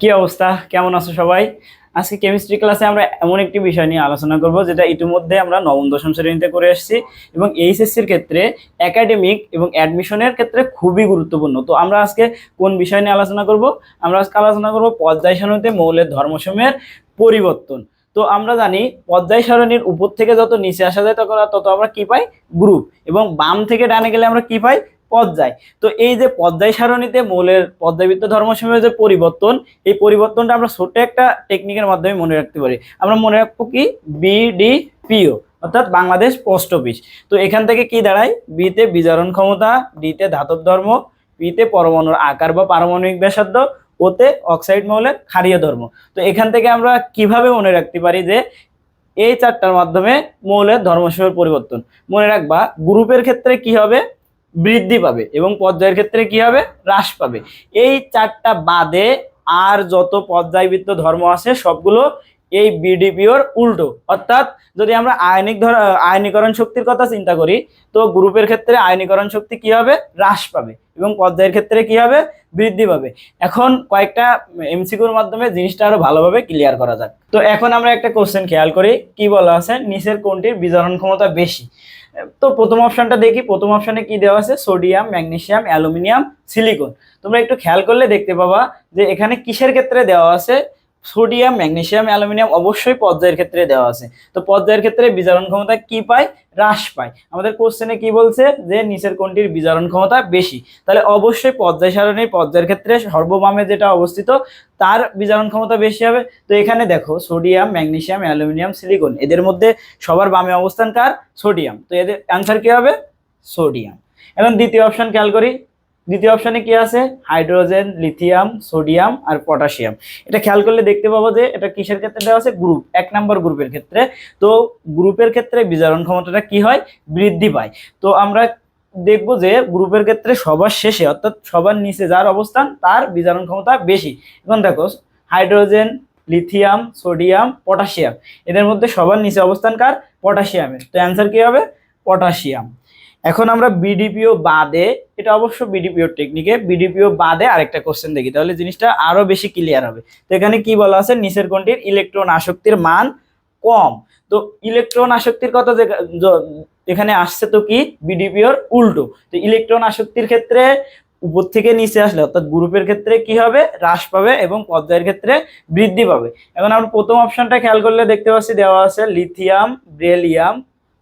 কি অবস্থা? কেমন আছো সবাই? আজকে কেমিস্ট্রি ক্লাসে আমরা এমন একটি বিষয় নিয়ে আলোচনা করব, যেটা ইতিমধ্যে আমরা নবম, দশম শ্রেণীতে করে এসেছি এবং এইচএসসির ক্ষেত্রে একাডেমিক এবং অ্যাডমিশনের ক্ষেত্রে খুবই গুরুত্বপূর্ণ। তো আমরা আজকে কোন বিষয় নিয়ে আলোচনা করব? আমরা আজকে আলোচনা করব পর্যায় সারণীতে মৌলের ধর্মসমূহের পরিবর্তন। তো আমরা জানি পর্যায় সারণীর উপর থেকে যত নিচে আসা যায় তখন তত আমরা কি পাই? গ্রুপ এবং বাম থেকে ডানে গেলে আমরা কি পাই? পর্যায়। তো এই যে পর্যায় সারণীতে মৌলের পর্যায়বৃত্ত ধর্মসমূহের যে পরিবর্তন, এই পরিবর্তনটা আমরা ছোট একটা টেকনিকের মাধ্যমে মনে রাখতে পারি। আমরা মনে রাখব কি? বিডিপিও অর্থাৎ বাংলাদেশ পোস্ট অফিস। তো এখান থেকে কি দাঁড়ায়? বিতে বিজারণ ক্ষমতা ডিতে ধাতব ধর্ম পিতে পরমাণুর আকার বা পারমাণবিক ব্যাসার্ধ ওতে অক্সাইড মৌলের ক্ষারীয় ধর্ম। তো এখান থেকে আমরা কীভাবে মনে রাখতে পারি যে এই চারটার মাধ্যমে মৌলের ধর্মসমূহের পরিবর্তন? মনে রাখবা, গ্রুপের ক্ষেত্রে কি হবে? বৃদ্ধি পাবে এবং পর্যায়ের ক্ষেত্রে কি হবে? হ্রাস পাবে। এই চারটা বাদে আর যত পর্যায়বৃত্ত ধর্ম আছে, সবগুলো এই বিডিপিওর উল্টো। অর্থাৎ যদি আমরা আয়নিক ধর আয়নীকরণ শক্তির কথা চিন্তা করি, তো গ্রুপের ক্ষেত্রে আয়নীকরণ শক্তি কি হবে? হ্রাস পাবে। এবং পর্যায়ের ক্ষেত্রে কি হবে? বৃদ্ধি পাবে। এখন কয়েকটা এমসিকিউর মাধ্যমে জিনিসটা আরও ভালোভাবে ক্লিয়ার করা যাক। তো এখন আমরা একটা কোশ্চেন খেয়াল করি, কি বলা আছে? নিচের কোনটির বিজারণ ক্ষমতা বেশি? তো প্রথম অপশনটা দেখি। প্রথম অপশনে কি দেওয়া আছে? সোডিয়াম ম্যাগনেসিয়াম অ্যালুমিনিয়াম সিলিকন তোমরা একটু খেয়াল করলে দেখতে পাবা যে এখানে কিসের ক্ষেত্রে দেওয়া আছে? সোডিয়াম, ম্যাগনেশিয়াম, অ্যালুমিনিয়াম অবশ্যই পর্যায়ের ক্ষেত্রে দেওয়া আছে। তো পর্যায়ের ক্ষেত্রে বিজারণ ক্ষমতা কি পায়? হ্রাস পায়। আমাদের কোশ্চেনে কি বলছে? যে নিচের কোনটির বিজারণ ক্ষমতা বেশি। তাহলে অবশ্যই পর্যায় সারণীর পর্যায়ের ক্ষেত্রে সর্ববামে যেটা অবস্থিত, তার বিজারণ ক্ষমতা বেশি হবে। তো এখানে দেখো, সোডিয়াম, ম্যাগনেশিয়াম, অ্যালুমিনিয়াম, সিলিকন, এদের মধ্যে সবার বামে অবস্থান কার? সোডিয়াম। তো এদের অ্যান্সার কি হবে? সোডিয়াম। এখন দ্বিতীয় অপশন খেয়াল করি। দ্বিতীয় অপশনে কি আছে? হাইড্রোজেন, লিথিয়াম, সোডিয়াম আর পটাশিয়াম। এটা খেয়াল করলে দেখতে পাবো যে এটা কিসের ক্ষেত্রে দেওয়া আছে? গ্রুপ, এক নম্বর গ্রুপের ক্ষেত্রে। তো গ্রুপের ক্ষেত্রে বিজারণ ক্ষমতাটা কি হয়? বৃদ্ধি পায়। তো আমরা দেখব যে গ্রুপের ক্ষেত্রে সবার শেষে, অর্থাৎ সবার নিচে যার অবস্থান, তার বিজারণ ক্ষমতা বেশি। এখন দেখো, হাইড্রোজেন, লিথিয়াম, সোডিয়াম, পটাশিয়াম। এদের মধ্যে সবার নিচে অবস্থান কার? পটাশিয়ামের। তো অ্যান্সার কি হবে? পটাশিয়াম। এখন আমরা বিডিপিও বাদে, এটা অবশ্য বিডিপিও টেকনিকে বিডিপিও বাদে আরেকটা কোশ্চেন দেখি, তাহলে জিনিসটা আরও বেশি ক্লিয়ার হবে। তো এখানে কি বলা আছে? নিচের কোনটির ইলেকট্রন আসক্তির মান কম। তো ইলেকট্রন আসক্তির কথা যে এখানে আসছে তো কি? বিডিপিওর উল্টো। তো ইলেকট্রন আসক্তির ক্ষেত্রে উপর থেকে নিচে আসলে, অর্থাৎ গ্রুপের ক্ষেত্রে কি হবে? হ্রাস পাবে এবং পর্যায়ের ক্ষেত্রে বৃদ্ধি পাবে। এখন আমরা প্রথম অপশনটা খেয়াল করলে দেখতে পাচ্ছি দেওয়া আছে লিথিয়াম ব্রেলিয়াম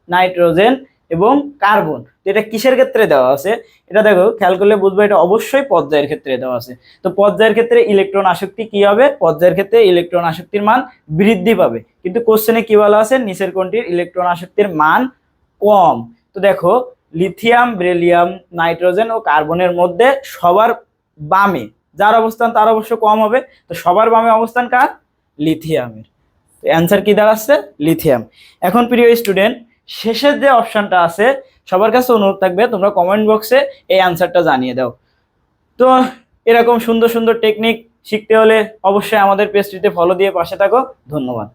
নাইট্রোজেন এবং কার্বন। তো এটা কিসের ক্ষেত্রে দেওয়া আছে? এটা দেখো, খেয়াল করলে বুঝব, এটা অবশ্যই পর্যায়ের ক্ষেত্রে দেওয়া আছে। তো পর্যায়ের ক্ষেত্রে ইলেকট্রন আসক্তি কি হবে? পর্যায়ের ক্ষেত্রে ইলেকট্রন আসক্তির মান বৃদ্ধি পাবে। কিন্তু কোশ্চেনে কি বলা আছে? নিচের কোনটির ইলেকট্রন আসক্তির মান কম। তো দেখো, লিথিয়াম, ব্রেলিয়াম, নাইট্রোজেন ও কার্বনের মধ্যে সবার বামে, যার অবস্থান তার অবশ্য কম হবে, তো সবার বামে অবস্থান কার? লিথিয়ামের। অ্যান্সার কি দাঁড়াচ্ছে? লিথিয়াম। এখন প্রিয় স্টুডেন্ট শেষের যে অপশনটা আছে, সবার কাছে অনুরোধ থাকবে, তোমরা কমেন্ট বক্সে এই আনসারটা জানিয়ে দাও। তো এরকম সুন্দর সুন্দর টেকনিক শিখতে হলে অবশ্যই আমাদের পেজটিতে ফলো দিয়ে পাশে থাকো। ধন্যবাদ।